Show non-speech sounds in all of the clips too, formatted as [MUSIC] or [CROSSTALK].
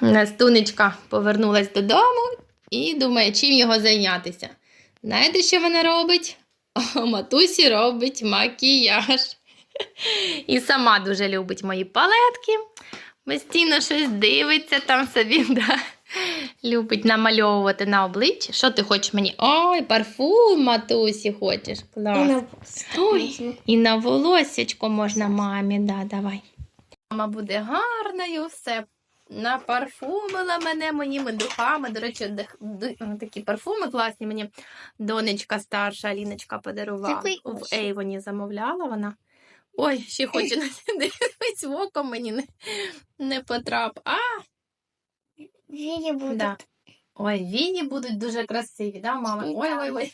Настунечка повернулась додому і думає, чим його зайнятися. Знаєте, що вона робить? О, матусі робить макіяж. І сама дуже любить мої палетки. Постійно щось дивиться там собі. [LAUGHS] Да? Любить намальовувати на обличчі. Що ти хочеш мені? Ой, парфум матусі хочеш. Клас. Ой, і на волосечко можна мамі, да, давай. Мама буде гарною, все напарфумила мене моїми духами. До речі, дих- ду- такі парфуми класні мені донечка старша Аліночка подарувала. В. Ейвоні замовляла вона. Ой, ще хочу [LAUGHS] дивитись в око мені не, не потрап. А, Віні буде. да. Ой, віні будуть дуже красиві, да, мама? Ой, ой, ой.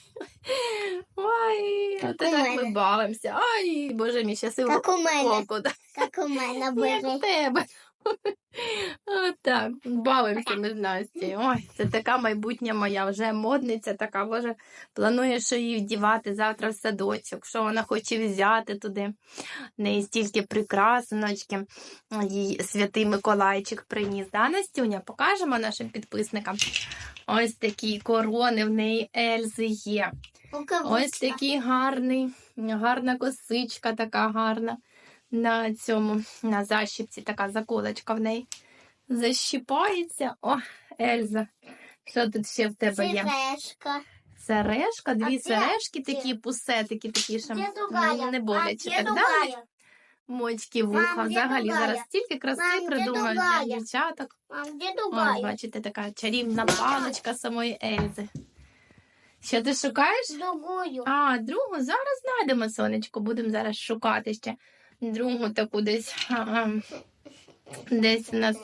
Ой, от так ми бавимося. Ай, боже мій, щасливо. Як у мене. око. да. Як у мене Як тебе. [LAUGHS] Отак, бавимося ми з Настю. Ой, це така майбутня моя, вже модниця така, боже, планує, що її вдівати завтра в садочок, що вона хоче взяти туди. В неї стільки прикрасиночки, їй святий Миколайчик приніс. Да, Настюня, покажемо нашим підписникам. Ось такі корони в неї Ельзи є. Ось такий гарний, гарна косичка, така гарна. На цьому, на защіпці така заколочка в неї. Защіпається. О, Ельза. Що тут ще в тебе є? Сережка. Сережка, дві де- сережки, де? такі пусетики, такі, що мені не боляче. Так далі. Мочки вуха. Мам, Взагалі зараз стільки краси придумають для дівчаток. Мам, де бачите, така чарівна паличка самої Ельзи. Що ти шукаєш? Другую. А, другу зараз знайдемо, сонечко. Будемо зараз шукати ще другу таку десь. а, Десь у нас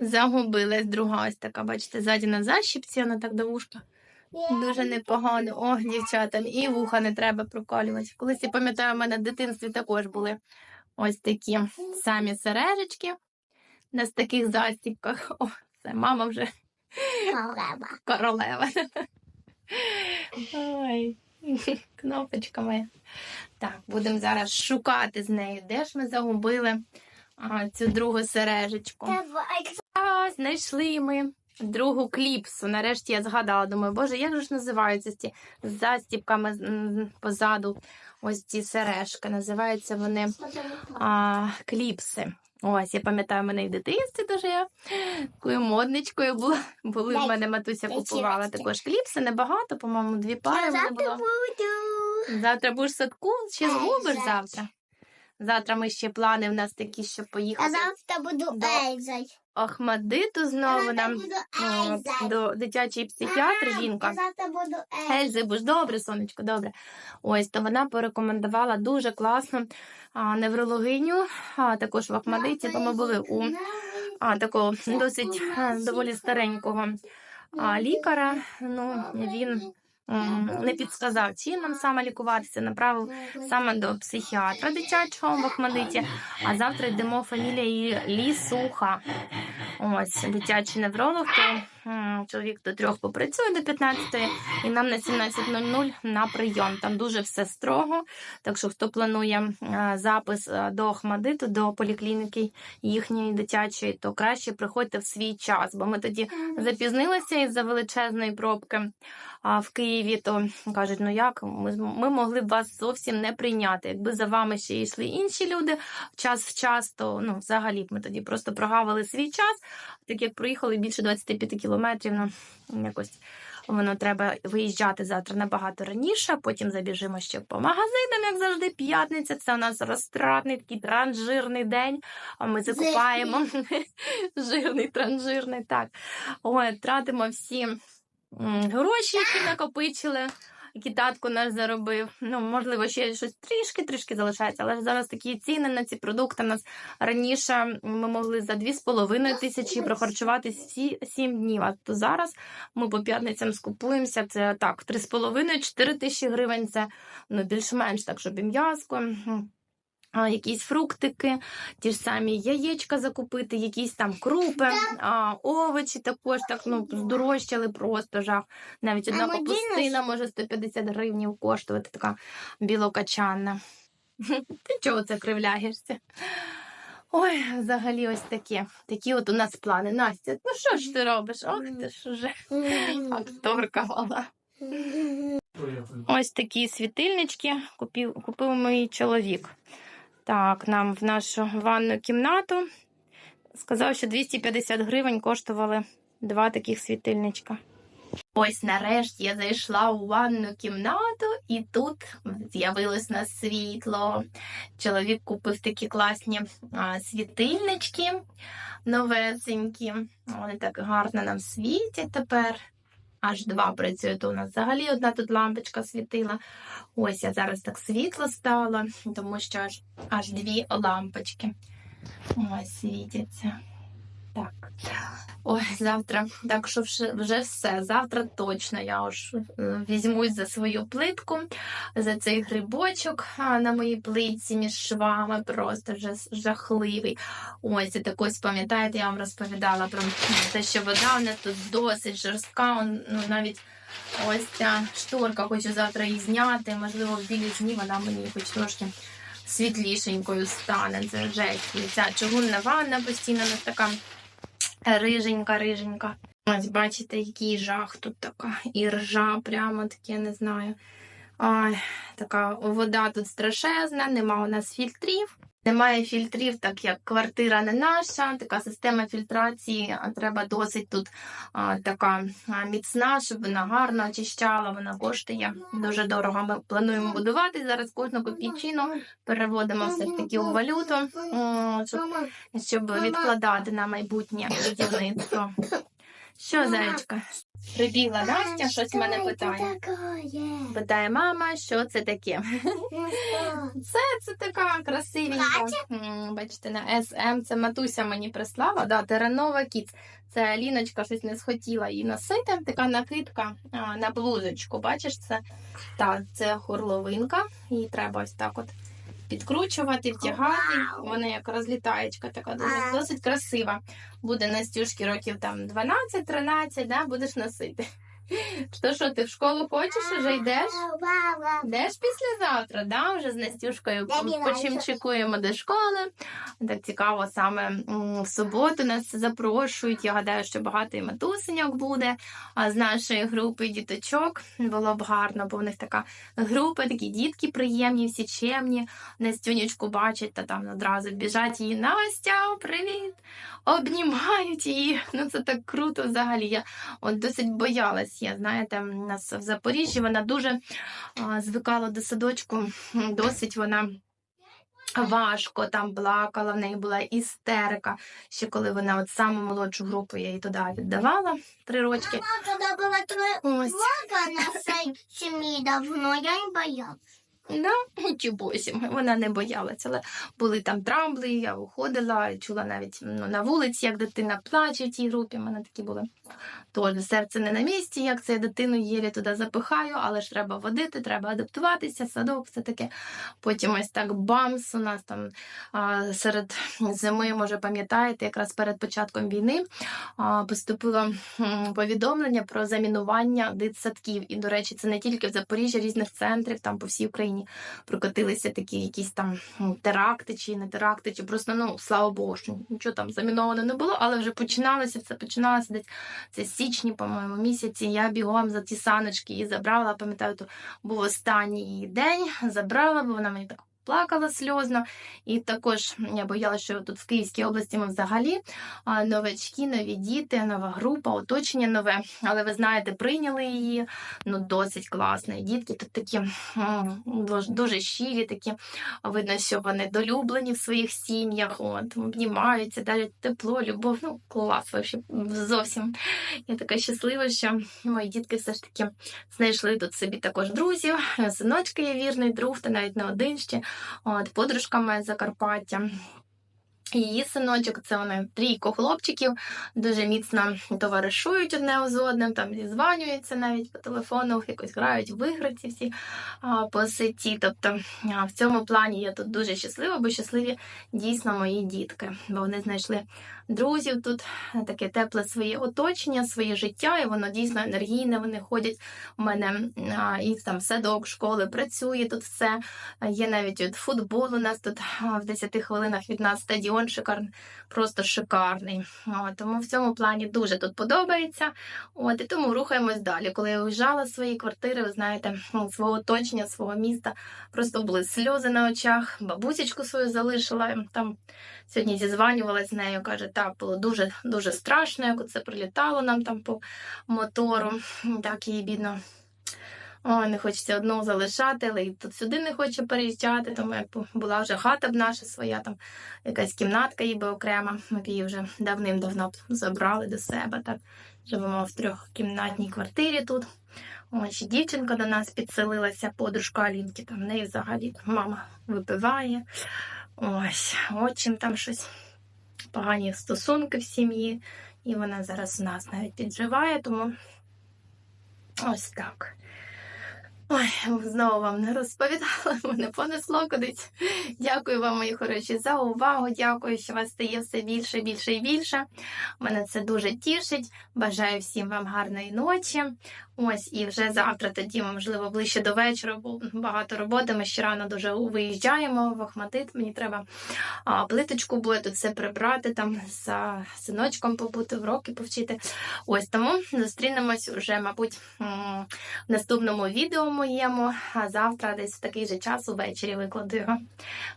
загубилась друга ось така, бачите, ззаді на защіпці, вона так до вушка. Дуже непогано. О, дівчатам, і вуха не треба проколювати. Колись я пам'ятаю, у мене в дитинстві також були ось такі самі сережечки на таких застіпках. О, це мама вже Королева. королева. Ой, [LAUGHS] кнопочка моя. Так, будемо зараз шукати з нею. Де ж ми загубили а, цю другу сережечку? А, знайшли ми другу кліпсу. Нарешті я згадала. Думаю, боже, як же ж називаються ці застіпками позаду? Ось ці сережки. Називаються вони а, кліпси. Ось, я пам'ятаю, мене і в дитинстві дуже я такою модничкою була. Були в мене матуся купувала також кліпси, небагато, по-моєму, дві пари Завтра буду. Завтра будеш в садку, чи Е, згубиш завтра. Завтра? Ми ще плани в нас такі, щоб А поїхати завтра буду Да. Ельзой. Охмадиту знову нам буду до дитячий психіатр Мам, жінка. Завтра буду. Ельзи, будь добре, сонечко, добре. Ось то вона порекомендувала дуже класну а, неврологиню, а також в Ахмадиті, бо ми були у а, такого досить а, доволі старенького а, лікаря. Ну, він не підсказав, чим нам саме лікуватися, направив саме до психіатра дитячого в Ахмадиті. А завтра йдемо фамілія її Лісуха. Ось дитячий невролог, то чоловік до трьох попрацює до 15 і нам на 17.00 на прийом. Там дуже все строго. Так що хто планує е, запис е, до Ахмадиту, до поліклініки їхньої дитячої, то краще приходьте в свій час, бо ми тоді запізнилися із-за величезної пробки в Києві, то кажуть, ну як ми, ми могли б вас зовсім не прийняти. Якби за вами ще йшли інші люди час в час, то ну, взагалі б ми тоді просто прогавили свій час, так як проїхали більше 25 кілометрів, ну якось. Воно треба виїжджати завтра набагато раніше, потім забіжимо ще по магазинам, як завжди, п'ятниця. Це у нас розтратний такий транжирний день. А ми закупаємо [LAUGHS] жирний, транжирний, так. Ой, тратимо всі гроші, які накопичили, які татко наш заробив. Ну, можливо, ще щось трішки-трішки залишається, але ж зараз такі ціни на ці продукти. У нас раніше ми могли за 2,5 тисячі прохарчуватись всі 7 днів. А то зараз ми по п'ятницям скупуємося. Це так, 3,5-4 тисячі гривень. Це ну, більш-менш так, щоб і м'язко. Якісь фруктики, ті ж самі яєчка закупити, якісь там крупи, а, овочі також так ну, здорожчали просто жах. Навіть одна капустина може 150 гривень коштувати, така білокачанна. Ти чого це кривляєшся? Ой, взагалі, ось такі. Такі от у нас плани. Настя, ну що ж ти робиш? Ох, ти ж уже акторка мала. Ось такі світильнички купив, купив мій чоловік. Так, нам в нашу ванну кімнату. Сказав, що 250 гривень коштували два таких світильничка. Ось нарешті я зайшла у ванну кімнату, і тут з'явилось на світло. Чоловік купив такі класні а, світильнички новесенькі. Вони так гарно нам світять тепер. Аж два працюють у нас. Взагалі одна тут лампочка світила. Ось я зараз так світло стало, тому що аж, аж дві лампочки. Ось світяться. Так. Ой, завтра, так що вже, все. Завтра точно я ж е, візьмусь за свою плитку, за цей грибочок на моїй плитці між швами, просто вже жахливий. Ось і так ось пам'ятаєте, я вам розповідала про те, що вода у нас тут досить жорстка. Ну, навіть ось ця шторка, хочу завтра її зняти. Можливо, в білізні вона мені хоч трошки світлішенькою стане. Це жесть. Ця чугунна ванна постійно у нас така риженька, риженька. Ось бачите, який жах тут така. І ржа, прямо таке, не знаю. Ой, така вода тут страшезна, нема у нас фільтрів. Немає фільтрів, так як квартира не наша, така система фільтрації а треба досить тут а, така міцна, щоб вона гарно очищала. Вона коштує дуже дорого. Ми плануємо будувати зараз кожну копійчину, переводимо все ж таки у валюту, щоб щоб відкладати на майбутнє будівництво. Що, зайчка? Прибігла Настя, щось мене питає. Питає мама, що це таке? [LAUGHS] Це, це така красивенька. Бачите, на СМ. Це матуся мені прислала. Да, Теренова Кіц. Це Аліночка щось не схотіла її носити. Така накидка а, на блузочку. Бачиш, це, та, це горловинка. Її треба ось так от підкручувати, втягати. Вони як розлітаєчка, така досить, досить красива. Буде Настюшки років там 12-13, да, будеш носити. Що, що, ти в школу хочеш, уже йдеш? Йдеш післязавтра, да? Вже з Настюшкою почимчикуємо до школи. Так цікаво, саме в суботу нас запрошують. Я гадаю, що багато і матусеньок буде а з нашої групи діточок. Було б гарно, бо в них така група, такі дітки приємні, всі чемні. Настюнечку бачать та там одразу біжать її. Настя, привіт! Обнімають її. Ну це так круто взагалі. Я от досить боялась. Я знаєте, у нас в Запоріжжі вона дуже звикала до садочку. Досить вона. Важко там плакала, в неї була істерика. Ще коли вона от саму молодшу групу я їй туди віддавала три рочки. Когда было трое Ось. много на семи давно, я не боялась. Да, чи босім. Вона не боялася, але були там трамбли, я виходила, чула навіть ну, на вулиці, як дитина плаче в тій групі. У мене такі були. Тож серце не на місці, як це я дитину єлі туди запихаю, але ж треба водити, треба адаптуватися, садок, все таке. Потім ось так бамс. У нас там серед зими, може пам'ятаєте, якраз перед початком війни поступило повідомлення про замінування дитсадків. І, до речі, це не тільки в Запоріжжі, різних центрів, там по всій Україні прокотилися такі якісь там теракти чи не теракти, чи просто, ну, слава Богу, що нічого там заміновано не було, але вже починалося, все починалося десь це січні, по-моєму, місяці. Я бігом за ті саночки її забрала. Пам'ятаю, то був останній день, забрала, бо вона мені так. Плакала сльозно, і також я боялася, що тут в Київській області ми взагалі новачки, нові діти, нова група, оточення нове. Але ви знаєте, прийняли її ну досить класно. І дітки тут такі дуже, щирі, такі видно, що вони долюблені в своїх сім'ях, от обнімаються, дарять тепло, любов. Ну клас, зовсім. Я така щаслива, що мої дітки все ж таки знайшли тут собі також друзів. Синочка є вірний друг, та навіть не один ще. От, подружка моя з Закарпаття. Її синочок, це вони трійко хлопчиків, дуже міцно товаришують одне з одним, там зізванюються навіть по телефону, якось грають в ігри ці всі а, по сеті. Тобто а, в цьому плані я тут дуже щаслива, бо щасливі дійсно мої дітки, бо вони знайшли друзів тут, таке тепле своє оточення, своє життя, і воно дійсно енергійне. Вони ходять у мене і там садок, школи працює тут все. Є навіть от футбол у нас тут в 10 хвилинах від нас стадіон шикарний, просто шикарний. От, тому в цьому плані дуже тут подобається. От і тому рухаємось далі. Коли я уїжджала з своєї квартири, ви знаєте, ну, свого оточення, свого міста, просто були сльози на очах. Бабусечку свою залишила. Там сьогодні зізванювалася з нею. каже, так було дуже дуже страшно, як це прилітало нам там по мотору. Так їй бідно. Ой, не хочеться одну залишати, але і тут сюди не хоче переїжджати, тому як була вже хата б наша своя, там якась кімнатка їй би окрема. Ми б її вже давним-давно забрали до себе. Так живемо в трьохкімнатній квартирі тут. Ось ще дівчинка до нас підселилася, подружка Алінки. Там в неї взагалі мама випиває. Ось, отчим там щось погані стосунки в сім'ї. І вона зараз у нас навіть підживає, тому ось так. Ой, знову вам не розповідала, [LAUGHS] мене понесло кудись. Дякую вам, мої хороші, за увагу. Дякую, що вас стає все більше, більше і більше. Мене це дуже тішить. Бажаю всім вам гарної ночі. Ось і вже завтра, тоді, можливо, ближче до вечора, бо багато роботи. Ми ще рано дуже виїжджаємо в Охматит. Мені треба а, плиточку тут все прибрати, там за синочком побути, уроки повчити. Ось тому зустрінемось уже, мабуть, в наступному відео моєму, а завтра десь в такий же час увечері викладу його.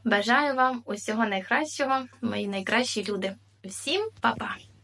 Бажаю вам усього найкращого, мої найкращі люди. Всім па-па!